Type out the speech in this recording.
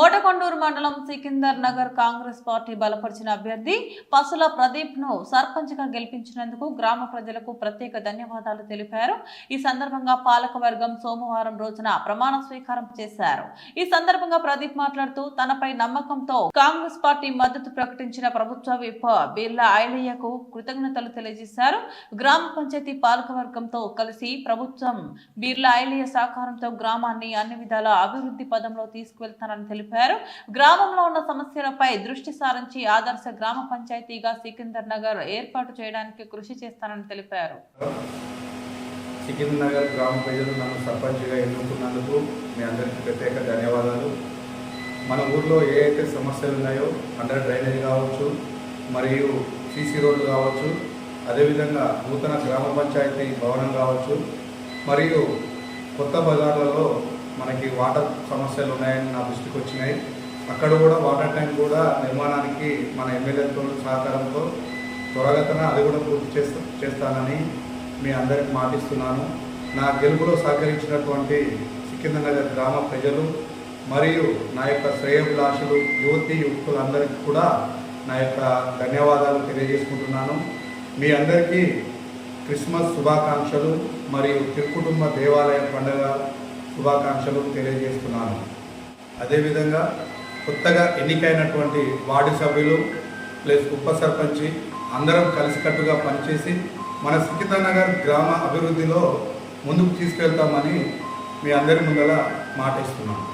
మోటకొండూరు మండలం సికిందర్ నగర్ కాంగ్రెస్ పార్టీ బలపరిచిన అభ్యర్థి పసుల ప్రదీప్ను సర్పంచ్గా గెలిపించినందుకు గ్రామ ప్రజలకు ప్రత్యేక ధన్యవాదాలు తెలిపారు. ఈ సందర్భంగా పాలకవర్గం సోమవారం రోజున ప్రమాణ స్వీకారం చేశారు. ఈ సందర్భంగా ప్రదీప్ మాట్లాడుతూ తనపై నమ్మకంతో కాంగ్రెస్ పార్టీ మద్దతు ప్రకటించిన ప్రభుత్వ విప్ బిర్లా ఐలయ్యకు కృతజ్ఞతలు తెలియజేశారు. గ్రామ పంచాయతీ పాలకవర్గంతో కలిసి ప్రభుత్వం బిర్లా ఐలయ్య సహకారంతో గ్రామాన్ని అన్ని విధాల అభివృద్ధి పదంలో తీసుకువెళ్తానని తెలిపారు. గ్రామంలో ఉన్న సమస్యలపై దృష్టి సారించి ఆదర్శ గ్రామ పంచాయతీగా సికిందర్ నగర్ ఏర్పాటు చేయడానికి కృషి చేస్తానని తెలిపారు. సికిందర్ నగర్ గ్రామ ప్రజలు నన్ను సర్పంచ్గా ఎన్నుకున్నందుకు మీ అందరికీ ప్రత్యేక ధన్యవాదాలు. మన ఊర్లో ఏ అయితే సమస్యలు ఉన్నాయో అండర్ డ్రైనేజ్ కావచ్చు మరియు సీసీ రోడ్లు కావచ్చు అదేవిధంగా నూతన గ్రామ పంచాయతీ భవనం కావచ్చు మరియు కొత్త బజార్లలో మనకి వాటర్ సమస్యలు ఉన్నాయని నా దృష్టికి వచ్చినాయి. అక్కడ కూడా వాటర్ ట్యాంక్ కూడా నిర్మాణానికి మన ఎమ్మెల్యేతో సహకారంతో త్వరగతన అది కూడా పూర్తి చేస్తా చేస్తానని మీ అందరికి మాటిస్తున్నాను. నా గెలుపులో సహకరించినటువంటి సికింద్రనగర్ గ్రామ ప్రజలు మరియు నా యొక్క శ్రేయభిలాషులు యువతి యువకులందరికీ కూడా నా యొక్క ధన్యవాదాలు తెలియజేసుకుంటున్నాను. మీ అందరికీ క్రిస్మస్ శుభాకాంక్షలు మరియు తిరుకుటుంబ దేవాలయ పండుగ శుభాకాంక్షలు తెలియజేస్తున్నాను. అదేవిధంగా కొత్తగా ఎన్నికైనటువంటి వార్డు సభ్యులు ప్లస్ ఉప సర్పంచి అందరం కలిసికట్టుగా పనిచేసి మన సుఖితానగర్ గ్రామ అభివృద్ధిలో ముందుకు తీసుకెళ్తామని మీ అందరి ముందర మాటిస్తున్నాను